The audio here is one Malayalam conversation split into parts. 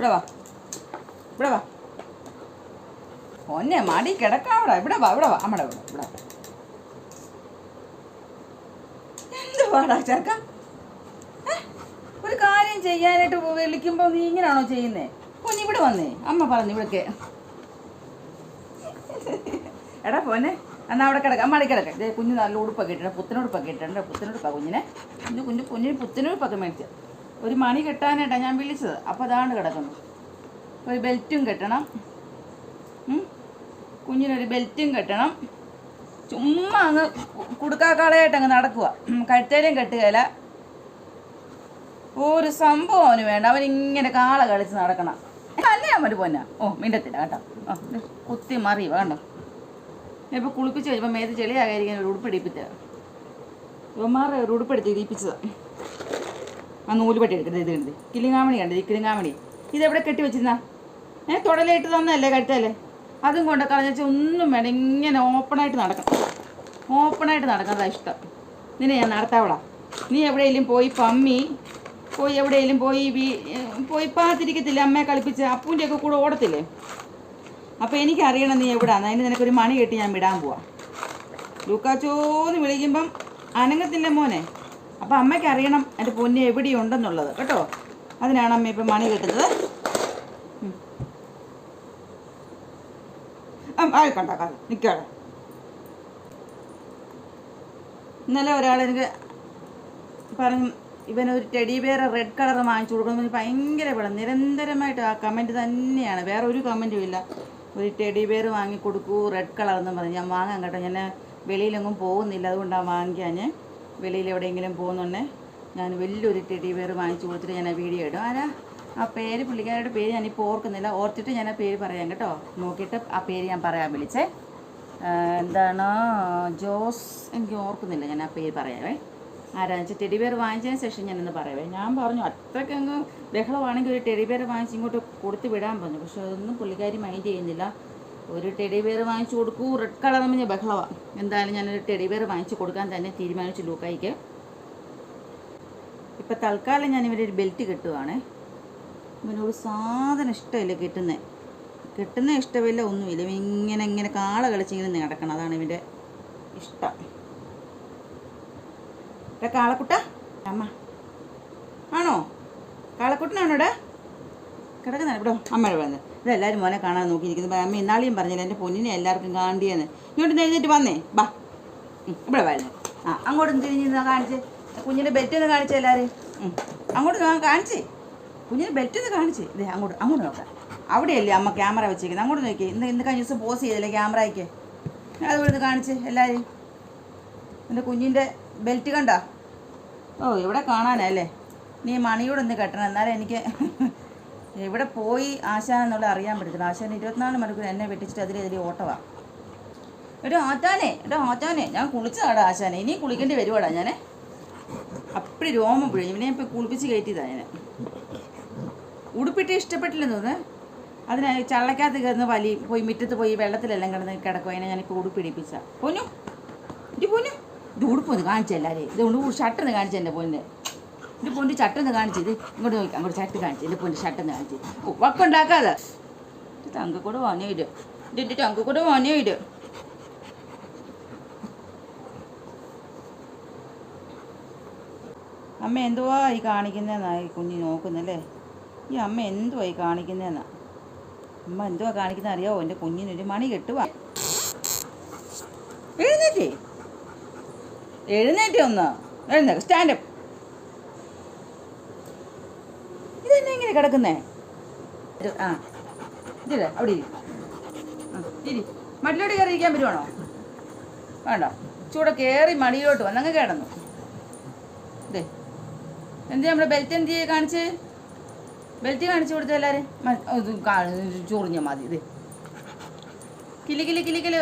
ഇവിടെ വാ. ഇവിടെ വാ. ഒന്നെ മടി കിടക്കാവിടെ ഇവിടെ വാ ഇവിടെ വാ. അമ്മടെ ഇവിടെ ഇവിടെ ചേർക്ക ഒരു കാര്യം ചെയ്യാനായിട്ട് വിളിക്കുമ്പോൾ നീ ഇങ്ങനെയാണോ ചെയ്യുന്നേ? പൊന്നെ ഇവിടെ വന്നേ. അമ്മ പറഞ്ഞു ഇവിടേക്ക്. എടാ പോന്നെ എന്നാ അവിടെ കിടക്കാം. അമ്മ അവിടെ കുഞ്ഞു നല്ല ഉടുപ്പൊക്കെ ഇട്ടിട്ടുണ്ട്. പുത്തനുടുപ്പൊക്കെ ഇട്ടിട്ടുണ്ട്. പുത്തനുടുപ്പാ കുഞ്ഞിനെ. കുഞ്ഞു കുഞ്ഞു കുഞ്ഞിന് പുത്തനുടുപ്പൊക്കെ മേടിച്ച ഒരു മണി കെട്ടാനായിട്ടാണ് ഞാൻ വിളിച്ചത്. അപ്പോൾ അതാണ് കിടക്കുന്നത് ഒരു ബെൽറ്റും കെട്ടണം. കുഞ്ഞിനൊരു ബെൽറ്റും കെട്ടണം. ചുമ്മാ അങ്ങ് കുടുക്കാക്കാളയായിട്ട് അങ്ങ് നടക്കുക കഴുത്തേലും കെട്ടുകയില്ല ഒരു സംഭവം അവന് വേണ്ട. അവൻ ഇങ്ങനെ കാള കളിച്ച് നടക്കണം. അല്ലേ അവന്റെ പൊന്ന ഓ മിണ്ടത്തില്ല. കേട്ടോ. ദേ, കുത്തി മറിയുക കണ്ടോ? ഇപ്പോൾ കുളിപ്പിച്ച് കഴിഞ്ഞപ്പോൾ മേത്ത് ചെളിയാകാതിരിക്കാൻ ഒരു ഉടുപ്പിടിപ്പിച്ചത് ഇവന്മാരുടെ ഒരു ഉടുപ്പെടുത്ത് ഇടിപ്പിച്ചതാ. ആ നൂലുപെട്ടി എടുക്കുന്നത് ഇത് കണ്ടത് കിളിങ്ങാമണി കണ്ടത് ഈ കിളിങ്ങാമണി. ഇതെവിടെ കെട്ടി വെച്ചിരുന്ന? ഏ തുടലിട്ട് തന്നല്ലേ കെട്ടല്ലേ അതും കൊണ്ട് കളഞ്ഞാൽ ഒന്നും വേണ്ട ഇങ്ങനെ ഓപ്പണായിട്ട് നടക്കണം. ഓപ്പണായിട്ട് നടക്കുന്നതാ ഇഷ്ടം. നിന്നെ ഞാൻ നടത്താവളാ. നീ എവിടെയെങ്കിലും പോയി പമ്മി പോയി എവിടെയെങ്കിലും പോയി വീ പോയി പാത്തിരിക്കത്തില്ലേ? അമ്മയെ കളിപ്പിച്ച് അപ്പൂന്റെ ഒക്കെ കൂടെ ഓടത്തില്ലേ? അപ്പോൾ എനിക്കറിയണം നീ എവിടാന്ന്. അതിന് നിനക്കൊരു മണി കെട്ടി ഞാൻ വിടാൻ പോവാം. ലൂക്കാച്ചോന്ന് വിളിക്കുമ്പം അനങ്ങത്തില്ല മോനെ? അപ്പം അമ്മയ്ക്ക് അറിയണം എന്റെ പൊന്നെ എവിടെയുണ്ടെന്നുള്ളത് കേട്ടോ? അതിനാണ് അമ്മ ഇപ്പം മണി കിട്ടുന്നത്. ആയിക്കോട്ടെ കാല നിൽക്കാതെ ഇന്നലെ ഒരാൾ എനിക്ക് പറഞ്ഞു ഇവനൊരു ടെഡി ബിയർ റെഡ് കളർ വാങ്ങിച്ചു കൊടുക്കണം കൊടുക്കുന്നത് ഭയങ്കര വിളം നിരന്തരമായിട്ട് ആ കമന്റ് തന്നെയാണ്. വേറെ ഒരു കമന്റും ഇല്ല. ഒരു ടെഡി ബിയർ വാങ്ങി കൊടുക്കൂ റെഡ് കളർ എന്ന് പറഞ്ഞു. ഞാൻ വാങ്ങാൻ കേട്ടോ. ഞാൻ വെളിയിലെങ്ങും പോകുന്നില്ല. അതുകൊണ്ടാണ് വാങ്ങിക്കാൻ വെളിയിൽ എവിടെയെങ്കിലും പോകുന്നുണ്ടേ? ഞാൻ വലിയൊരു ടെഡി ബിയർ വാങ്ങിച്ചു കൊടുത്തിട്ട് ഞാൻ ആ വീഡിയോ ഇടും. ആരാ? ആ പേര് പുള്ളിക്കാരുടെ പേര് ഞാനിപ്പോൾ ഓർക്കുന്നില്ല. ഓർത്തിട്ട് ഞാൻ ആ പേര് പറയാം കേട്ടോ. നോക്കിയിട്ട് ആ പേര് ഞാൻ പറയാൻ വിളിച്ചേ. എന്താണ്? ജോസ് എനിക്ക് ഓർക്കുന്നില്ല ഞാൻ ആ പേര് പറയാവേ. ആരാന്ന് വെച്ചാൽ ടെഡി പേര് വാങ്ങിച്ചതിന് ശേഷം ഞാനൊന്ന് പറയാവേ. ഞാൻ പറഞ്ഞു അത്രയ്ക്ക് അങ്ങ് ബഹളമാണെങ്കിൽ ഒരു ടെഡി പേര് വാങ്ങിച്ച് ഇങ്ങോട്ട് കൊടുത്ത് വിടാൻ പറഞ്ഞു. പക്ഷെ അതൊന്നും പുള്ളിക്കാരി മൈൻഡ് ചെയ്യുന്നില്ല. ഒരു ടെഡി ബിയർ വാങ്ങിച്ചു കൊടുക്കൂ. റെഡ് കളർ നമ്മൾ ബഹളമാണ് എന്തായാലും ഞാനൊരു ടെഡി ബിയർ വാങ്ങിച്ചു കൊടുക്കാൻ തന്നെ തീരുമാനിച്ചു ലൂക്കായിക്ക്. ഇപ്പം തൽക്കാലം ഞാൻ ഇവരൊരു ബെൽറ്റ് കെട്ടുവാണേ. ഇവനൊരു സാധനം ഇഷ്ടമില്ല കിട്ടുന്നത് കിട്ടുന്ന ഇഷ്ടമില്ല ഒന്നുമില്ല. ഇങ്ങനെ ഇങ്ങനെ കാള കളിച്ചിങ്ങനെ നടക്കണം. അതാണ് ഇവന്റെ ഇഷ്ടം. എടാ കാളക്കുട്ട. അമ്മ. ആണോ? കാളക്കുട്ടനാണോ ഇവിടെ? കിടക്കുന്ന ഇവിടെ അമ്മയുടെ വന്ന്. ഇതെല്ലാവരും മോനെ കാണാൻ നോക്കിയിരിക്കുന്നത് അമ്മ ഇന്നാളെയും പറഞ്ഞില്ല എന്റെ പൊന്നിനെ എല്ലാവർക്കും കാണ്ടിയെന്ന് ഇങ്ങോട്ട് എഴുന്നേറ്റ് വന്നേ. ബാ ഇവിടെ വരുന്നു ആ അങ്ങോട്ട് തിരിഞ്ഞ് കാണിച്ച്. കുഞ്ഞിന്റെ ബെറ്റ് ഒന്ന് കാണിച്ചേ എല്ലാവരും അങ്ങോട്ട് കാണിച്ചേ. കുഞ്ഞിന്റെ ബെറ്റ് ഒന്ന് കാണിച്ചേ. ഇതേ അങ്ങോട്ട് അങ്ങോട്ട് നോക്കാം. അവിടെയല്ലേ അമ്മ ക്യാമറ വെച്ചേക്കുന്നത് അങ്ങോട്ട് നോക്കി ഇന്ന് ഇന്ന് കഴിഞ്ഞ ദിവസം പോസ് ചെയ്തല്ലേ ക്യാമറയ്ക്ക് അതുകൊണ്ട് കാണിച്ച് എല്ലാവരും എന്റെ കുഞ്ഞിന്റെ ബെൽറ്റ് കണ്ടോ? ഓ ഇവിടെ കാണാനല്ലേ. നീ മണിയോടൊന്ന് കെട്ടണം. എന്നാലേ എനിക്ക് എവിടെ പോയി ആശാൻ എന്നുള്ളത് അറിയാൻ പറ്റത്തില്ല. ആശാൻ ഇരുപത്തിനാല് മണിക്കൂർ എന്നെ വെട്ടിച്ചിട്ട് അതിലെതിരെ ഓട്ടമാണ് ഒരു ആറ്റാനെ എടോ ആറ്റാനെ ഞാൻ കുളിച്ചതാടാ ആശാനെ. ഇനി കുളിക്കേണ്ടി വരുവാടാ ഞാൻ അപ്പടി രോമം പിഴിഞ്ഞു ഇവനെ ഇപ്പം കുളിപ്പിച്ച് കയറ്റിയതാ ഞാൻ ഉടുപ്പിട്ട് ഇഷ്ടപ്പെട്ടില്ലെന്ന് തോന്നുന്നു. അതിന് ചള്ളക്കകത്ത് കിടന്ന് വലി പോയി മുറ്റത്ത് പോയി വെള്ളത്തിലെല്ലാം കിടന്ന് കിടക്കും അതിനെ ഞാനിപ്പോൾ ഉടുപ്പിടിപ്പിച്ച. പൊന്നു ഇത് പൊന്നു. ഇത് ഉടുപ്പൊന്ന് കാണിച്ചു എല്ലാവരെയും ഇത് ഷർട്ടൊന്ന് കാണിച്ചു എന്റെ പൊന്ന്. ഇത് പോന്റെ ചട്ടെന്ന് കാണിച്ചത് ഇങ്ങോട്ട് നോക്കി അങ്ങോട്ട് ചട്ട് കാണിച്ചു എന്റെ പൊന്ന് ചട്ടെന്ന് കാണിച്ചത് ഓ വക്കുണ്ടാക്കാതെ തങ്കക്കൂടെ വാങ്ങിയ ഇട് ഇതിന്റെ തങ്കക്കൂടെ വാങ്ങിയ ഇട് അമ്മ എന്തുവാ ഈ കാണിക്കുന്നതെന്നാ ഈ കുഞ്ഞി നോക്കുന്നല്ലേ? ഈ അമ്മ എന്തുവാ ഈ കാണിക്കുന്നതെന്നാ അമ്മ എന്തുവാ കാണിക്കുന്ന അറിയാവോ? എന്റെ കുഞ്ഞിനൊരു മണി കെട്ടുവാ. എഴുന്നേറ്റേ. എഴുന്നേറ്റേ ഒന്ന്. എഴുന്നേക്ക്. സ്റ്റാൻഡപ്പ് ഇതെന്നെ ഇങ്ങനെ കിടക്കുന്നേ? ആ. ഇതില്ലേ? അവിടെ ഇരി. ഇരി. മടിയിലോട്ട് കയറി ഇരിക്കാൻ പറ്റുവാണോ വേണ്ട. ചൂടെ കയറി മടിയിലോട്ട് വന്നങ്ങ് കിടന്നു. ഇതേ എന്ത് നമ്മുടെ ബെൽറ്റ് എന്ത് കാണിച്ച്? ബെൽറ്റ് കാണിച്ചു കൊടുത്ത എല്ലാവരും ചൂറിഞ്ഞാൽ മതി ഇത് കിലി കിലി കിലി കിലി.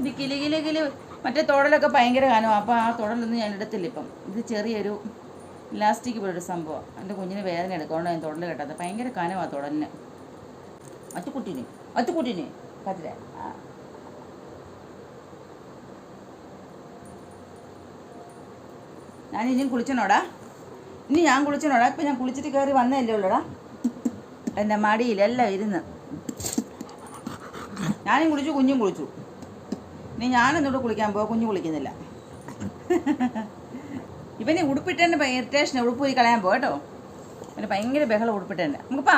ഇത് കിലി കിലി കിലി. മറ്റേ തൊടലൊക്കെ ഭയങ്കര കാനോ അപ്പോൾ ആ തൊടലൊന്നും ഞാൻ എടുത്തില്ല ഇപ്പം. ഇത് ചെറിയൊരു ഇലാസ്റ്റിക് പോലൊരു സംഭവം. എന്റെ കുഞ്ഞിന് വേദന എടുക്കൊണ്ട് ഞാൻ തുടൽ കേട്ടത് ഭയങ്കര കനമാണ് തുടലിന്. അച്ചുകുട്ടീന് അച്ചുകുട്ടീന്. കത്തിര. ഞാൻ ഇനിയും കുളിച്ചനോടാ ഇനി ഞാൻ കുളിച്ചനോടാ ഇപ്പം ഞാൻ കുളിച്ചിട്ട് കയറി വന്നതല്ലേ ഉള്ളൂടാ? എന്റെ മടിയിലെല്ലാം ഇരുന്ന്. ഞാനും കുളിച്ചു കുഞ്ഞും കുളിച്ചു. ഇനി ഞാനൊന്നുകൂടെ കുളിക്കാൻ പോവാ കുഞ്ഞു കുളിക്കുന്നില്ല. ഇവന് ഉടുപ്പിട്ടേന്റെ ഇറിറ്റേഷൻ ഉടുപ്പ് പോയി കളയാൻ പോകട്ടോ അവന് ഭയങ്കര ബഹളം ഉടുപ്പിട്ടേന്റെ. നമുക്ക് പാ